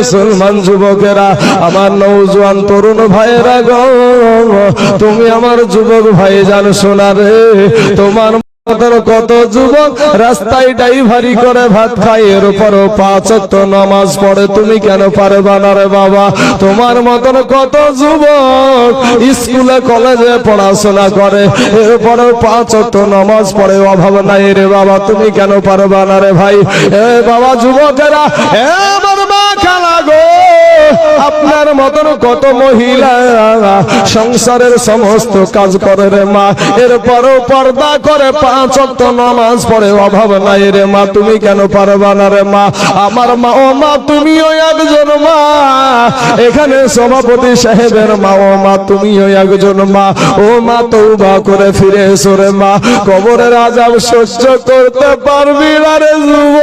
মুসলমান যুবকেরা, আমার নৌজওয়ান তরুণ ভাইয়েরা তুমি আমার যুবক ভাই জান শোনা রে, তোমার কত যুবক রাস্তায় ড্রাইভারি করে ভাত খায়, এর উপরও পাঁচ নামাজ পড়ে, তুমি কেন পারবা না রে বাবা? তোমার মতন কত যুবক স্কুলে, কলেজে পড়াশোনা করে এরপরেও পাঁচ ওয়াক্ত নামাজ পড়ে, অভাব নাই রে বাবা, তুমি কেন পারবা না রে ভাই? এ বাবা যুবকেরা, এ মতন কত মহিলা। সংসারের সমস্ত কাজ করে রে মা। এরপরও পর্দা করে পাঁচ অক্ট নামাজ পড়ে অভাব নাই রে মা। তুমি কেন পারবা না রে মা? আমার মা ও মা, তুমিও একজন মা। এখানে সভাপতি সাহেবের মা ও মা, তুমিও একজন মা। ও মা তৌবা করে ফিরে এসো রে মা। কবরের আজাব সহ্য করতে পারবি না রে যুবক।